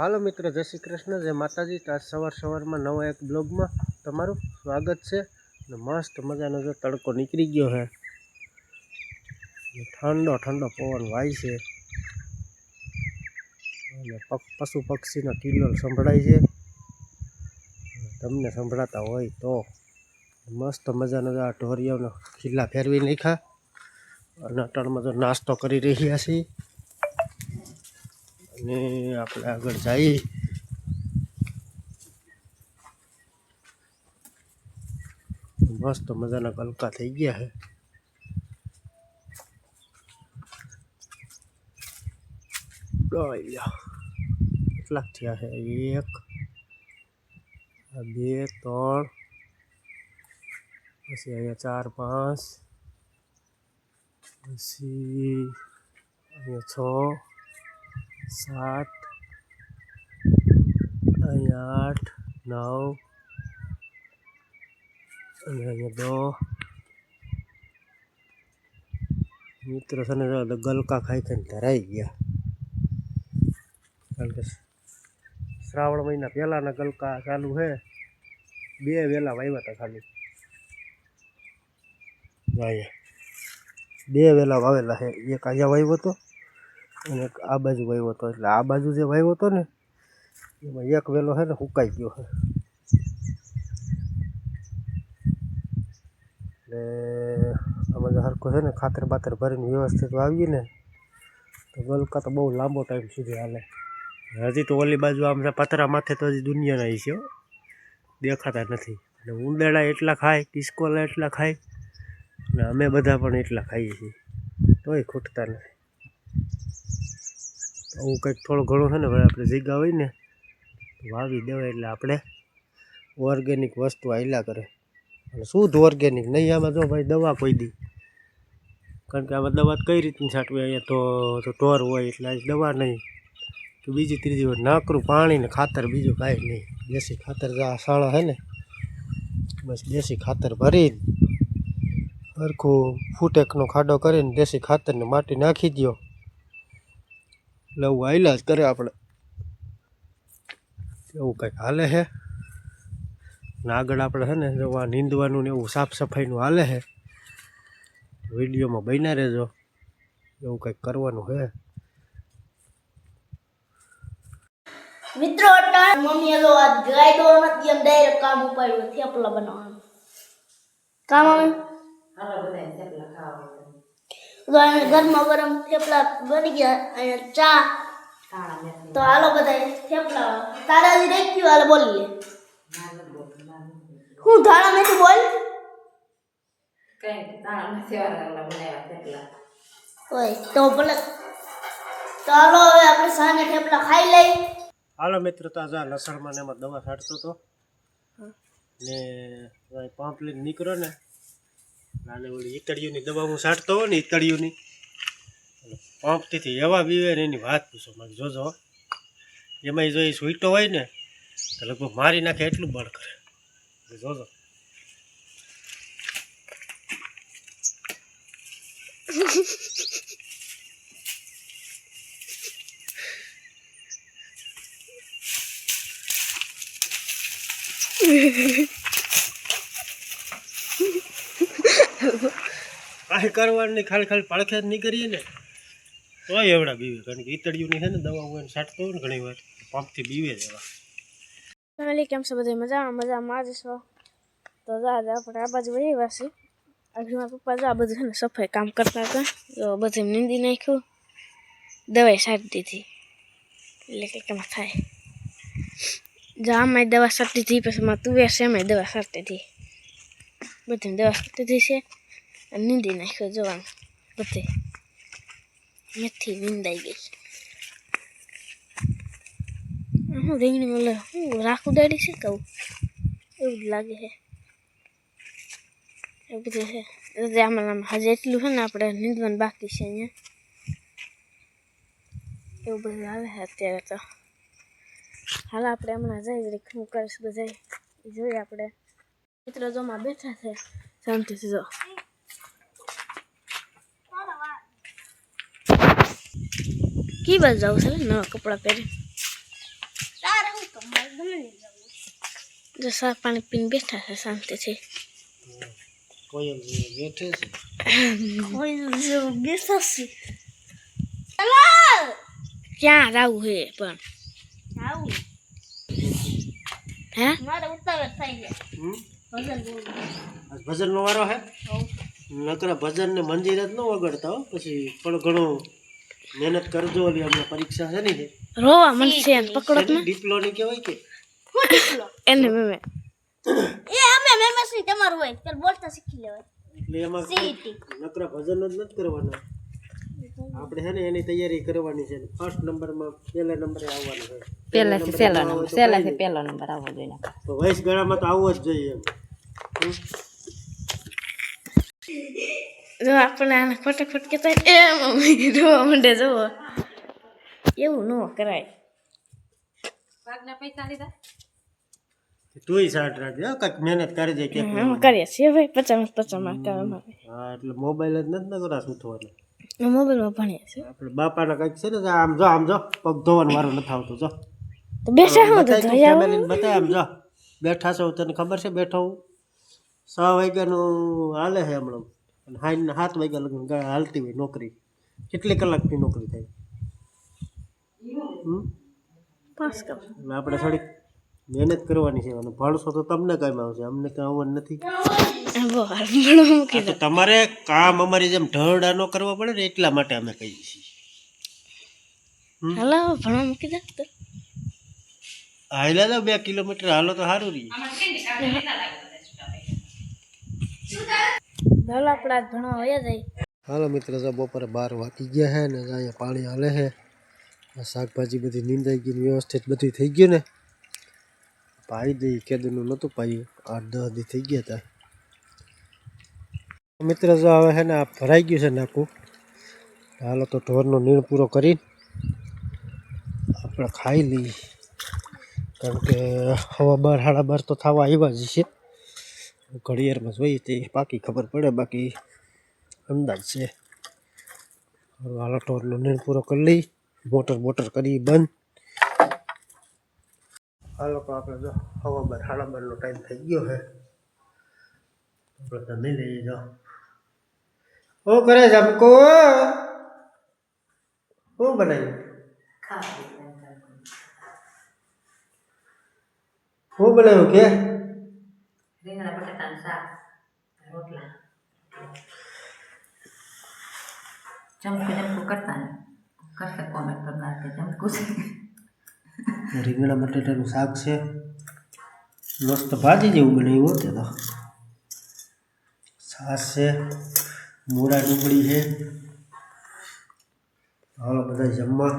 હાલો મિત્રો, જય શ્રી કૃષ્ણ, જય માતાજી. આજ સવાર સવારમાં નવા એક બ્લોગમાં તમારું સ્વાગત છે. અને મસ્ત મજાનો જો તડકો નીકળી ગયો છે ઠંડો ઠંડો પવન વાય છે. અને પશુ પક્ષીનો કિલ્લોલ સંભળાય છે. તમને સંભળાતા હોય તો મસ્ત મજાનો આ ઢોરિયાનો ખીલ્લા ફેરવી નાખ્યા. અને અટાણમાં તો નાસ્તો કરી રહ્યા છીએ. અને આપણે આગળ જઈએ. મસ્ત મજાના કલકા થઈ ગયા છે કેટલાક થયા છે એક, બે, ત્રણ. પછી અહીંયા ચાર, પાંચ. પછી અહીંયા છ. સાત અહીંયા આઠ નવ અને અહીંયા દો મિત્રો છે ને જો તો ગલકા ખાઈ ખાઈને ધરાઈ ગયા કારણ કે શ્રાવણ મહિના પહેલાંના ગલકા ચાલુ છે બે વેલા વાવ્યા હતા ખાલી જો અહીંયા બે વેલા વાવેલા છે એક અહીંયા વાવ્યો હતો અને આ બાજુ વાવ્યો હતો એટલે આ બાજુ જે વાવ્યો હતો ને, એમાં એક વેલો છે ને સુકાઈ ગયો છે એટલે આમાં જો સરખો છે ને ખાતર બાતર ભરીને વ્યવસ્થિત વાવીએ ને તો ગલકા તો બહુ લાંબો ટાઈમ સુધી હાલે. હજી તો ઓલી બાજુ આમ પથરા માથે તો હજી દુનિયાના છે દેખાતા નથી. અને ઉંદેડા એટલા ખાય, કિસ્કોલા એટલા ખાય, અને અમે બધા પણ એટલા ખાઈએ છીએ. તોય ખૂટતા નથી. આવું કંઈક થોડું ઘણું છે ને ભાઈ આપણે જગ્યા હોય ને વાવી દેવાય એટલે આપણે ઓર્ગેનિક વસ્તુ આયલા કરે. અને શુદ્ધ ઓર્ગેનિક નહીં, આમાં જો ભાઈ દવા કોઈ દી. કારણ કે આમાં દવા કઈ રીતની છાંટવી? અહીંયા તો તો ઢોર હોય એટલે દવા નહીં. તો બીજી, ત્રીજી વાર નાકરું પાણી ને ખાતર, બીજું કાંઈ નહીં. દેશી ખાતર આ સાણા છે ને, બસ દેશી ખાતર ભરીને સરખું ફૂટેકનો ખાડો કરીને દેશી ખાતરને માટી નાખી દો એટલે હું આયલા જ કરે આપણે. એવું કંઈક હાલે છે ને આગળ આપણે છે ને જો આ નીંદવાનું ને એવું સાફ સફાઈનું હાલે છે વિડીયોમાં બન્યા રહેજો. એવું કંઈક કરવાનું છે મિત્રો અટાણ મમ્મી એલો આ ગાય દો નથી એમ ડાયરેક્ટ કામ ઉપાડ્યું થેપલા બનાવવાનું. કામ મમ્મી તો અહીંયા ગરમા ગરમ થેપલા બની ગયા અહીંયા ચા. તો હાલો બધા થેપલા તારા હજી રહી ગયું હાલો બોલી લે. હું ધાણા મેથી બોલ? હોય તો ભલે. તો હાલો હવે આપણે સાને થેપલા ખાઈ લઈ. હાલો મિત્રો તો આજે આ લસણમાં ને એમાં દવા છાંટતો હતો. ને અહીં નીકળો નીકળ્યો ને નાને ઓલી ઈતળીઓની દવા હું છાંટતો હોય ને ઈતળીઓની. પંપથી એવા બીવે ને એની વાત પૂછો. મારે જોજો. એમાં જો એ સૂઈટો હોય ને, તો લગભગ મારી નાખે એટલું બળ કરે. જોજો. કાંઈ કરવાનું નહીં ખાલી ખાલી પડખે નહીં કરીએ ને તો એવડા બીવે. કારણ કે ઈતળીઓની છે ને દવા હોય છાંટતો હોય ને ઘણી વાર, પંપથી બીવે જ ફેમિલી, કેમ છે બધા મજામાં? મજામાં. જ છો? તો જા આપણે આ બાજુ વહી વાસી આગળ મારા પપ્પા જા, બધું છે ને, સફાઈ કામ કરતા હતા. તો બધું નીંદી નાખ્યું. દવાઈ સારી દીધી. એટલે કંઈક એમાં થાય. જા આમાં દવા સાટી દીધી, પછી માં તુવેર છે એમાં દવા સાટી દીધી. બધી દવા દીધી છે અને નીંદી નાખ્યો જોવાનું બધે મેથી નીંદાઈ ગઈ હું રીંગણી ઓલે હું રાખું દાડી છે કહું એવું જ લાગે છે એવું બધું છે આમાં આમાં હજી એટલું છે ને આપણે નીંદવાનું બાકી છે અહીંયા એવું બધું હાલે છે અત્યારે તો હાલ આપણે હમણાં જઈ શું કરીશ બધા જોઈએ આપણે મિત્રો જોમાં બેઠા છે શાંતિથી જો કી બાજુ જવું છે નવા કપડાં પહેરી જો સા પાણી પીને બેઠા છે શાંતિથી કોયલ બેઠે છે જેવું ક્યાં રાવું હે પણ હે મારે ઉતાવળ થઈ ગયા? ભજન નો વારો હે? નકરા ભજન ને મંદિર જ ન વગડતા હો. પછી પણ ઘણું મહેનત કરજો ઓલી અમને પરીક્ષા છે? ને કે રોવા મળશે એમ પકડો ને? ડિપ્લોની કહેવાય કે? એને મેમે એ અમે મેમસી તમારું હોય. ચાલ બોલતા શીખી લેવાય. એટલે એમાં નકરા ભજન જ નથી કરવાના. આપણે છે ને એની તૈયારી કરવાની છે. ફર્સ્ટ નંબરમાં પહેલા નંબરે આવવાનું છે. પહેલાથી પહેલો નંબર પહેલાથી પહેલો નંબર આવવો જોઈએ. તો વયસ ગળામાં તો આવવો જ જોઈએ જો આપણે આને ફટાફટ કહેતા એ મમ્મી જોવા માંડે જુઓ. એવું ન કરાય. તુંય સાટ રાખજે હો, મહેનત કરી દે કે કરીએ છીએ ભાઈ પચાસ પચાસ હા એટલે મોબાઈલ જ નથી નકરા સૂથવાના મોબાઈલમાં ભણીએ છીએ. આપણે બાપાના કંઈક છે ને આમ જો આમ જો પગ ધોવાનું વારું નથી આવતું જો. તો બેઠા હું તો બતાય આમ જો. બેઠા છો તને ખબર છે બેઠો હું? છ વાગ્યાનું હાલે છે હમણાં. અને હાઈ સાત વાગ્યા લગન હાલતી હોય નોકરી. કેટલી કલાકની નોકરી થાય? આપણે થોડીક મહેનત કરવાની છે અને ભણશો તો તમને કાંઈ આવશે. અમને કાંઈ આવવાનું નથી. હાલ તો તમારે કામ અમારી જેમ ઢળડા ન કરવા પડે ને એટલા માટે અમે કહીએ છીએ. હાલો ભણવા મૂકી દે. તો હાલ્યા તો બે કિલોમીટર હાલો તો સારું રહી હાલો આપણે ભણવા વયા જાય હાલો મિત્ર સાહેબ બપોરે બાર વાગી ગયા છે ને અહીંયા પાણી હાલે છે શાકભાજી બધી નીંદાઈ ગઈ વ્યવસ્થિત બધું થઈ ગયું ને. પાઈ દઈ કેદનું નહોતું પાયું. આઠ દસ દી થઈ ગયા હતા મિત્ર જો હવે છે ને આ ભરાઈ ગયું છે નાખું હાલો તો ઢોરનો નીણ પૂરો કરી આપણે ખાઈ લઈએ. કારણ કે હવા બાર સાડા બાર તો થવા આવ્યા જ છે. ઘડિયાળમાં જોઈએ તે પાકી ખબર પડે, બાકી અંદાજ છે. હાલો ઢોરનો નીણ પૂરો કરી લઈ મોટર મોટર કરી બંધ. હાલો તો આપણે જો હવા બાર સાડા બારનો ટાઈમ થઈ ગયો છે. આપણે જમી લઈએ જો શું કરે અમકો શું બનાવ્યું? શું બનાવ્યું કે? રીંગણા બટાકાનું શાક રોટલા. ચમકું ચમકું કરતા ને. કરશે કોમેન્ટ કરનાર કે ચમકું છે. રીંગણા બટેટાનું શાક છે. મસ્ત ભાજી જેવું બનાવ્યું તે તો. છાશ છે. મૂળા ડુંગળી છે. હાલો બધા જમવા.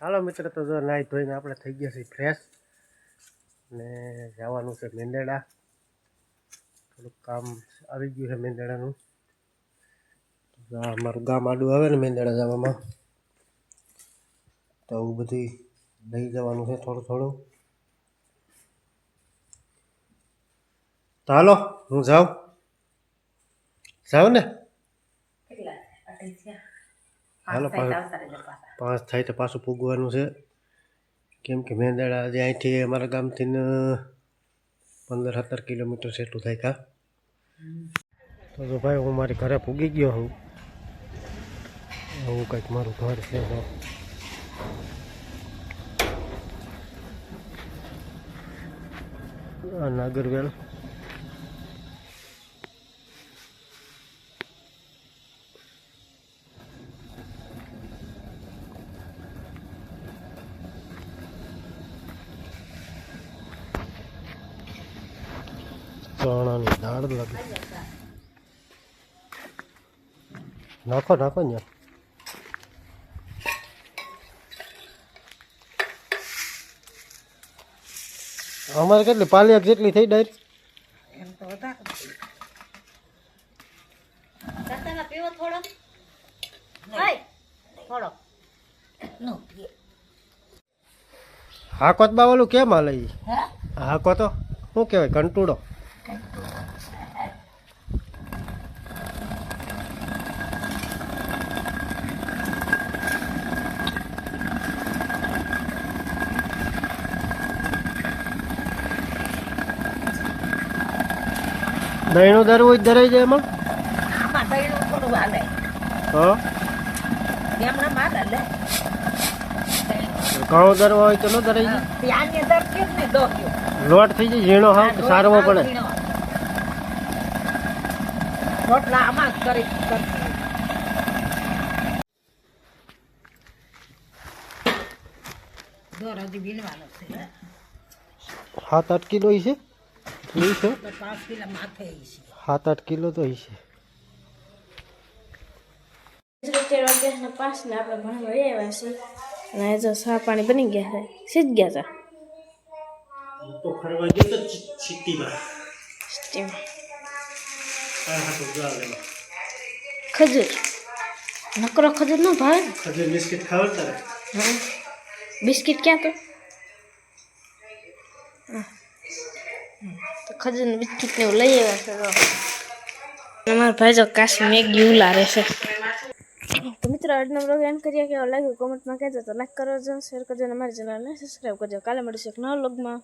હાલો મિત્ર, તો જો નાહી ધોઈને આપણે થઈ ગયા છીએ ફ્રેશ ને જવાનું છે મેંદેડા. થોડુંક કામ આવી ગયું છે મેંદેડાનું. અમારું ગામ આડું આવે ને મેંદેડા જવામાં. તો આવું બધી લઈ જવાનું છે થોડું થોડું. તો હાલો, હું જાઉં. જાઉં ને હાલો પાંચ થાય તો પાછું. પૂગવાનું છે. કેમ કે મેંદાડા જે અહીંથી અમારા ગામથી પંદર સત્તર કિલોમીટર જેટલું થાય કા. તો જો ભાઈ હું મારી ઘરે પૂગી ગયો હું. હું કંઈક મારું ઘર છે તો આ નાગરવેલ ચણાની દાળ લાગે નાખો નાખો ને અમારે કેટલી પાલિયાક જેટલી થઈ ડાયરેક્ટ દાદાના પીવો થોડો ભાઈ થોડો હાકોત બા ઓલું કેમ હાલે ઈ હાકો તો શું કહેવાય કંટુડો દહીંનું દર હોય ધરાઈ જાય એમાં? આમાં દહીંનું થોડું હાલે. હા. એમના માં હાલે. ઘણો દરવા હોય તો ન જાય? ત્યાંની જ નહીં લોટ થઈ જાય ઝીણો કે સારવો પડે. રોટલા આમાં જ કરી કરતી દોર હજી વીણવાનો છે? છે? સાત આઠ કિલો તો વાગ્યાના પાંચ આપણે ભણવા આવ્યા છીએ. અને જો સા પાણી બની ગયા છે. સીજ ગયા છે. તો ફરવા તો સિટીમાં સ્ટીમ ખજૂર. નકરો ખજૂર ન ભાવે બિસ્કિટ ખાવા તારે? બિસ્કિટ ક્યાં તો? હા. તો ખજૂર ને બિસ્કિટ ને એવું લઈ આવ્યા છે અમારા ભાઈ જો કાશી મેગી ઉલારે છે. તો મિત્રો, આજનો બ્લોગ એન્ડ કરીએ કેવો લાગ્યો કોમેન્ટમાં કહેજો તો લાઈક કરજો શેર કરજો અને અમારી ચેનલને સબસ્ક્રાઈબ કરજો. કાલે મળીશું એક નવા બ્લોગમાં